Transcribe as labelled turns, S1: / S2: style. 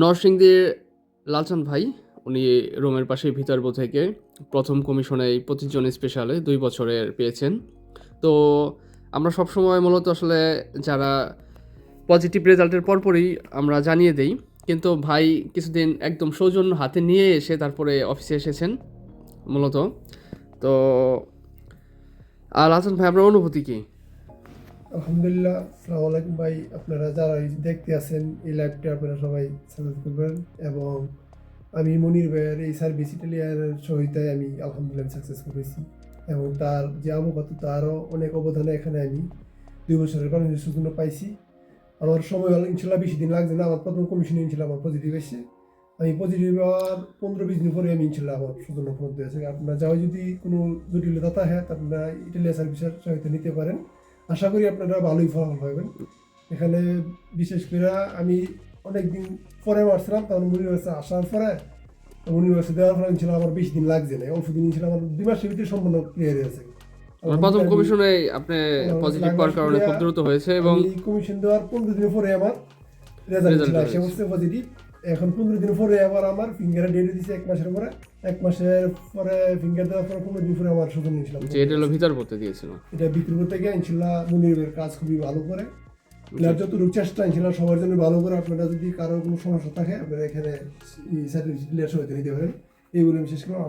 S1: নরসিংদীর লালচাঁদ ভাই, উনি রোমের পাশে ভিতরব থেকে প্রথম কমিশনে এই পঁচিশ জন স্পেশালে দুই বছরের পেয়েছেন। তো আমরা সবসময় মূলত আসলে যারা পজিটিভ রেজাল্টের পরপরই আমরা জানিয়ে দেই, কিন্তু ভাই কিছুদিন একদম সৌজন্য হাতে নিয়ে এসে তারপরে অফিসে এসেছেন মূলত। তো আর লালচাঁদ ভাই, আপনার অনুভূতি কি?
S2: আলহামদুলিল্লাহ, আসসালামু আলাইকুম ভাই। আপনারা যারা দেখতে আছেন, এই লাইভটা আপনারা সবাই সাপোর্ট করবেন এবং আমি মনির ভাইয়ের এই সার্ভিস ইটালিয়ানের সহিতায় আমি আলহামদুলিল্লাহ সাকসেস করেছি এবং তার যে অবগত তারও অনেক অবদানে এখানে আমি দুই বছরের কর্মসূচির সুযোগ পাইছি। আমার সময় ইনশাল্লাহ বেশি দিন লাগছে না, আমার প্রথম কমিশনে ইনশাল্লাহ আমার পজিটিভ এসেছে আমি পজিটিভ হওয়ার পনেরো বিশ দিন পরে আমি ইনশাল্লাহ আমার সুযোগ পর্যন্ত হয়েছে। আপনারা যাও যদি কোনো জটিলতা থাকে, আপনারা ইটালিয়া সার্ভিসের সহায়তা নিতে পারেন। আশা করি আপনারা ভালোই ফলাফল পাবেন। এখানে বিশেষ করে আমি অনেকদিন পরে মারছিলাম তখন ইউনিভার্সিটি আসার পরে ইউনিভার্সিটি দেওয়ার পরে ছিল আমার বেশি দিন লাগছে না। অল্প দিন ছিল আমার দুই মাসের ভিতরে সম্পূর্ণ ক্লিয়ার হয়েছে
S1: প্রথম কমিশনে আপনি পজিটিভ পাওয়ার কারণে খুব দ্রুত হয়েছে এবং
S2: কমিশন দেওয়ার পনেরো দিন পরে আমার রেজাল্ট
S1: Result
S2: ছিল
S1: হয়েছে।
S2: সে হচ্ছে পজিটিভ এখন পনেরো দিন পরে আবার আমার ফিঙ্গারে ডেট দিয়েছে এক মাসের পরে। এক মাসের পরে ফিঙ্গার দেওয়ার পরে পনেরো দিন পরে আমার সুযোগ নিয়েছিলাম।
S1: যে এটা হলো ভিতর পড়তে দিয়েছিল।
S2: এটা বিক্রি করতে গিয়ে ইনশাল্লাহ মনিরের কাজ খুবই ভালো করে। আপনার যতটুকু চেষ্টা ইনশাল্লাহ সবার জন্য ভালো করে আপনারা যদি কারও কোনো সমস্যা থাকে আপনারা এখানে সার্টিফিকেট সহায়তা নিতে পারেন। এইগুলো আমি শেষ করলাম।